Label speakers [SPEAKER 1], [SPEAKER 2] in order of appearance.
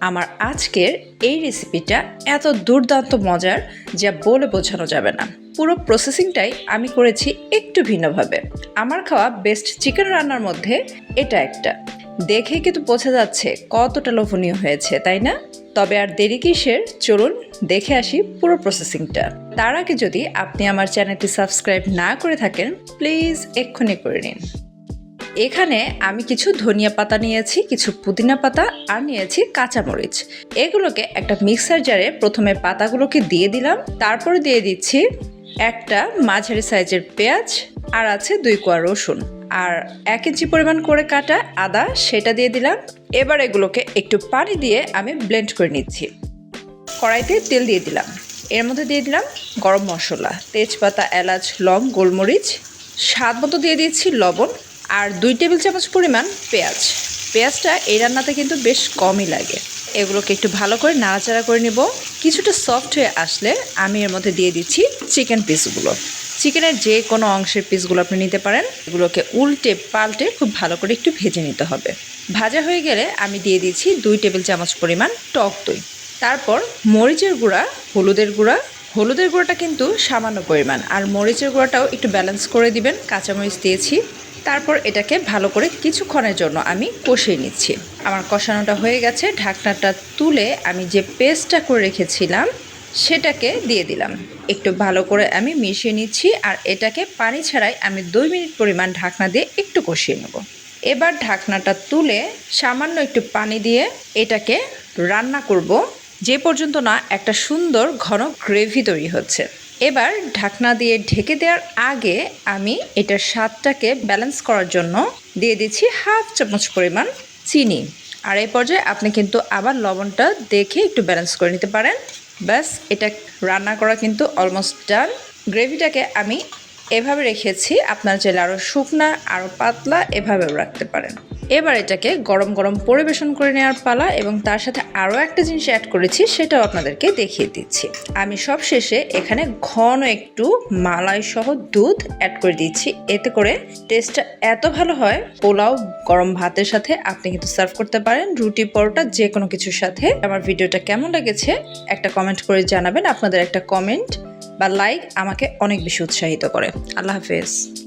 [SPEAKER 1] আমার আজকের এই রেসিপিটা এত দুর্দান্ত মজার যা বলে বোঝানো যাবে না। পুরো প্রসেসিংটাই আমি করেছি একটু ভিন্নভাবে। আমার খাওয়া বেস্ট চিকেন রান্নার মধ্যে এটা একটা। দেখে কিন্তু বোঝা যাচ্ছে কতটা লোভনীয় হয়েছে, তাই না? তবে আর দেরি কিসের? চলুন দেখে আসি পুরো প্রসেসিংটা তার আগে যদি আপনি আমার চ্যানেলটি সাবস্ক্রাইব না করে থাকেন প্লিজ এক্ষুনি করে নিন। এখানে আমি কিছু ধনিয়া পাতা নিয়েছি, কিছু পুদিনা পাতা, আর নিয়েছি কাঁচামরিচ। এগুলোকে একটা মিক্সার জারে প্রথমে পাতাগুলোকে দিয়ে দিলাম, তারপরে দিয়ে দিচ্ছি একটা মাঝারি সাইজের পেঁয়াজ, আর আছে দুই কোয়া রসুন। আর এক ইঞ্চি পরিমাণ করে কাটা আদা, সেটা দিয়ে দিলাম। এবার এগুলোকে একটু পানি দিয়ে আমি ব্লেন্ড করে নিচ্ছি। কড়াইতে তেল দিয়ে দিলাম। এর মধ্যে দিয়ে দিলাম গরম মশলা, তেজপাতা, এলাচ, লং, গোলমরিচ। স্বাদ মতো দিয়ে দিচ্ছি লবণ আর দুই টেবিল চামচ পরিমাণ পেঁয়াজ। পেঁয়াজটা এই রান্নাতে কিন্তু বেশ কমই লাগে। এগুলোকে একটু ভালো করে নাড়াচাড়া করে নেব। কিছুটা সফট হয়ে আসলে আমি এর মধ্যে দিয়ে দিচ্ছি চিকেন পিসগুলো চিকেনের যে কোনো অংশের পিসগুলো আপনি নিতে পারেন। এগুলোকে উল্টে পাল্টে খুব ভালো করে একটু ভেজে নিতে হবে। ভাজা হয়ে গেলে আমি দিয়ে দিচ্ছি দুই টেবিল চামচ পরিমাণ টক দই। তারপর মরিচের গুঁড়া, হলুদের গুঁড়া। হলুদের গুঁড়াটা কিন্তু সামান্য পরিমাণ। আর মরিচের গুঁড়াটাও একটু ব্যালেন্স করে দিবেন। কাঁচামরিচ দিয়েছি। তারপর এটাকে ভালো করে কিছুক্ষণের জন্য আমি কষিয়ে নিচ্ছি। আমার কষানোটা হয়ে গেছে, ঢাকনাটা তুলে আমি যে পেস্টটা করে রেখেছিলাম, সেটাকে দিয়ে দিলাম। একটু ভালো করে আমি মিশিয়ে নিচ্ছি আর এটাকে পানি ছাড়াই আমি দুই মিনিট পরিমাণ ঢাকনা দিয়ে একটু কষিয়ে নেব। এবার ঢাকনাটা তুলে সামান্য একটু পানি দিয়ে এটাকে রান্না করব। যে পর্যন্ত না একটা সুন্দর ঘন গ্রেভি তৈরি হচ্ছে। এবার ঢাকনা দিয়ে ঢেকে দেওয়ার আগে আমি এটার স্বাদটাকে ব্যালেন্স করার জন্য দিয়ে দিচ্ছি হাফ চামচ পরিমাণ চিনি। আর এই পর্যায়ে আপনি কিন্তু আবার লবণটা দেখে একটু ব্যালেন্স করে নিতে পারেন। ব্যাস, এটা রান্না করা কিন্তু অলমোস্ট ডান গ্রেভিটাকে আমি এভাবে রেখেছি, আপনার চাইলে আরও শুকনা আরও পাতলা এভাবেও রাখতে পারেন। এবার এটাকে গরম গরম পরিবেশন করে নেওয়ার পালা এবং তার সাথে আরও একটা জিনিস অ্যাড করেছি, সেটাও আপনাদেরকে দেখিয়ে দিচ্ছি। আমি সব শেষে এখানে ঘন একটু মালাই সহ দুধ অ্যাড করে দিচ্ছি। এতে করে টেস্টটা এত ভালো হয়, পোলাও গরম ভাতের সাথে আপনি কিন্তু সার্ভ করতে পারেন। রুটি, পরোটা যে কোনো কিছুর সাথে। আমার ভিডিওটা কেমন লেগেছে, একটা কমেন্ট করে জানাবেন। আপনাদের একটা কমেন্ট বা লাইক আমাকে অনেক বেশি উৎসাহিত করে। আল্লাহ হাফেজ।